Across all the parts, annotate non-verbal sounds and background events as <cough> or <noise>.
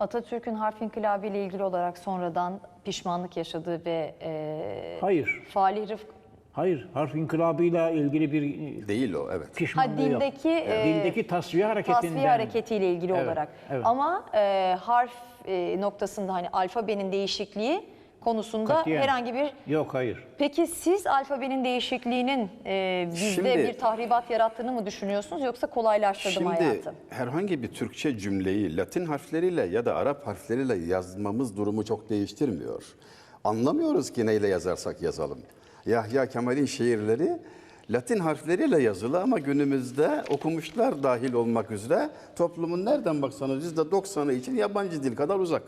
Atatürk'ün harf inkılabı ile ilgili olarak sonradan pişmanlık yaşadığı ve e, Hayır. Falih Rıfkı Hayır. Harf inkılabıyla ilgili bir Değil o evet. pişmanlığı Ha, yok. dildeki, e, dildeki tasfiye hareketinden. tasfiye hareketiyle ilgili Evet, olarak. evet. Ama e, harf e, noktasında hani alfabenin değişikliği konusunda Katiyen. herhangi bir Yok hayır. Peki siz alfabenin değişikliğinin e, bizde Şimdi- bir tahribat yarattığını mı düşünüyorsunuz yoksa kolaylaştırdı mı Şimdi hayatı? herhangi bir Türkçe cümleyi Latin harfleriyle ya da Arap harfleriyle yazmamız durumu çok değiştirmiyor. Anlamıyoruz ki neyle yazarsak yazalım. Yahya Kemal'in şiirleri Latin harfleriyle yazılı ama günümüzde okumuşlar dahil olmak üzere toplumun nereden baksanız %90'ı için yabancı dil kadar uzak.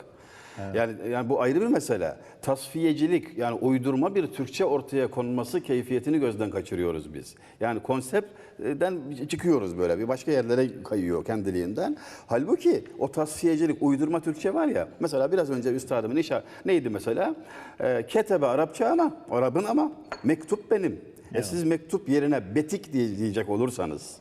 Yani, yani bu ayrı bir mesele. Tasfiyecilik yani uydurma bir Türkçe ortaya konması keyfiyetini gözden kaçırıyoruz biz. Yani konseptten çıkıyoruz böyle bir başka yerlere kayıyor kendiliğinden. Halbuki o tasfiyecilik uydurma Türkçe var ya. Mesela biraz önce üstadımın işa neydi mesela? Ee, ketebe Arapça ama Arap'ın ama mektup benim. E siz mektup yerine betik diye- diyecek olursanız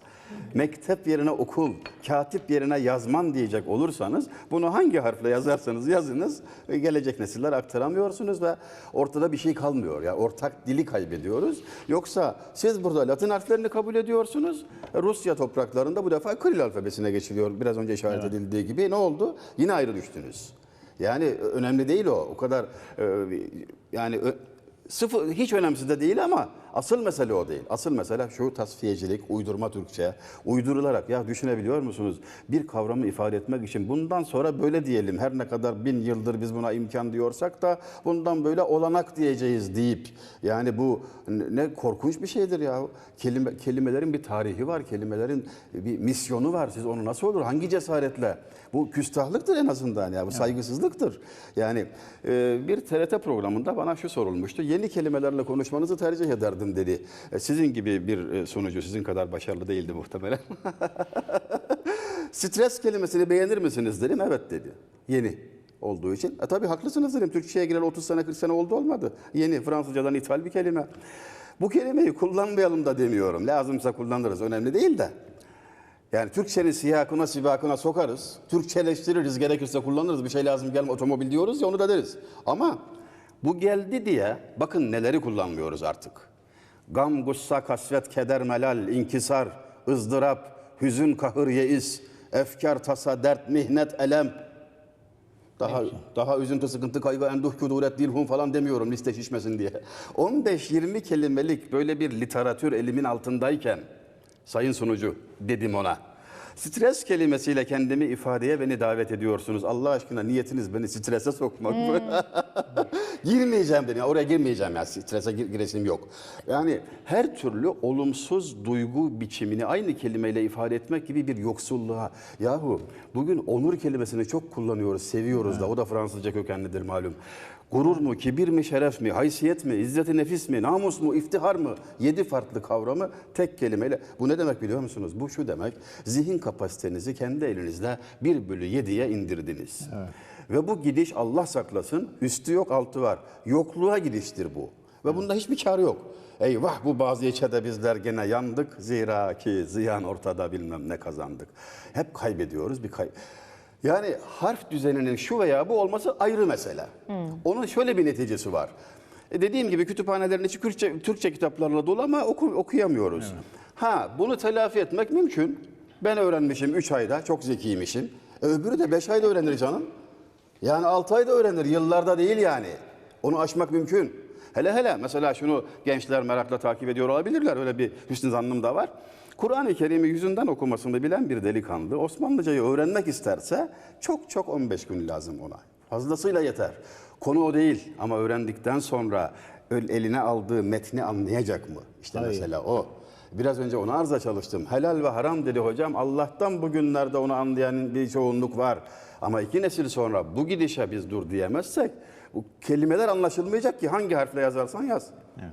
mektep yerine okul, katip yerine yazman diyecek olursanız bunu hangi harfle yazarsanız yazınız ve gelecek nesiller aktaramıyorsunuz ve ortada bir şey kalmıyor. Ya ortak dili kaybediyoruz. Yoksa siz burada Latin harflerini kabul ediyorsunuz. Rusya topraklarında bu defa Kiril alfabesine geçiliyor. Biraz önce işaret edildiği gibi ne oldu? Yine ayrı düştünüz. Yani önemli değil o. O kadar e, yani Sıfır, hiç önemsiz de değil ama asıl mesele o değil. Asıl mesele şu tasfiyecilik, uydurma Türkçe, uydurularak ya düşünebiliyor musunuz? Bir kavramı ifade etmek için bundan sonra böyle diyelim. Her ne kadar bin yıldır biz buna imkan diyorsak da bundan böyle olanak diyeceğiz deyip yani bu ne korkunç bir şeydir ya. Kelime, kelimelerin bir tarihi var, kelimelerin bir misyonu var. Siz onu nasıl olur? Hangi cesaretle? Bu küstahlıktır en azından ya. Bu saygısızlıktır. Yani e, bir TRT programında bana şu sorulmuştu. Yeni kelimelerle konuşmanızı tercih ederdim dedi. E, sizin gibi bir e, sunucu sizin kadar başarılı değildi muhtemelen. <laughs> Stres kelimesini beğenir misiniz dedim. Evet dedi. Yeni olduğu için. E tabii haklısınız dedim. Türkçe'ye giren 30 sene 40 sene oldu olmadı. Yeni Fransızcadan ithal bir kelime. Bu kelimeyi kullanmayalım da demiyorum. Lazımsa kullanırız. Önemli değil de. Yani Türkçenin siyakına sibakına sokarız. Türkçeleştiririz gerekirse kullanırız. Bir şey lazım gelme otomobil diyoruz ya onu da deriz. Ama bu geldi diye bakın neleri kullanmıyoruz artık. Gam, gussa, kasvet, keder, melal, inkisar, ızdırap, hüzün, kahır, yeis, efkar, tasa, dert, mihnet, elem. Daha daha üzüntü, sıkıntı, kaygı, enduh, kuduret, dilhum falan demiyorum liste şişmesin diye. <laughs> 15-20 kelimelik böyle bir literatür elimin altındayken sayın sunucu dedim ona. Stres kelimesiyle kendimi ifadeye beni davet ediyorsunuz. Allah aşkına niyetiniz beni strese sokmak mı? <laughs> girmeyeceğim dedi. Oraya girmeyeceğim ya. Strese gir, giresim yok. Yani her türlü olumsuz duygu biçimini aynı kelimeyle ifade etmek gibi bir yoksulluğa. Yahu bugün onur kelimesini çok kullanıyoruz, seviyoruz da. O da Fransızca kökenlidir malum. Gurur mu, kibir mi, şeref mi, haysiyet mi, izzeti nefis mi, namus mu, iftihar mı? Yedi farklı kavramı tek kelimeyle. Bu ne demek biliyor musunuz? Bu şu demek. Zihin kapasitenizi kendi elinizle 1 bölü 7'ye indirdiniz. Ve bu gidiş Allah saklasın üstü yok altı var. Yokluğa gidiştir bu. Ve bunda hiçbir kar yok. Eyvah bu bazı içede bizler gene yandık. Zira ki ziyan ortada bilmem ne kazandık. Hep kaybediyoruz bir kay yani harf düzeninin şu veya bu olması ayrı mesele. Onun şöyle bir neticesi var. E dediğim gibi kütüphanelerin içi Türkçe, Türkçe kitaplarla dolu ama oku, okuyamıyoruz. Ha bunu telafi etmek mümkün. Ben öğrenmişim 3 ayda, çok zekiymişim. E, öbürü de 5 ayda öğrenir canım. Yani 6 ayda öğrenir, yıllarda değil yani. Onu aşmak mümkün. Hele hele mesela şunu gençler merakla takip ediyor olabilirler. Öyle bir hüsnü zannım da var. Kur'an-ı Kerim'i yüzünden okumasını bilen bir delikanlı Osmanlıcayı öğrenmek isterse çok çok 15 gün lazım ona. Fazlasıyla yeter. Konu o değil ama öğrendikten sonra eline aldığı metni anlayacak mı? İşte mesela o. Biraz önce ona arıza çalıştım. Helal ve haram dedi hocam. Allah'tan bugünlerde onu anlayan bir çoğunluk var. Ama iki nesil sonra bu gidişe biz dur diyemezsek bu kelimeler anlaşılmayacak ki hangi harfle yazarsan yaz. Evet.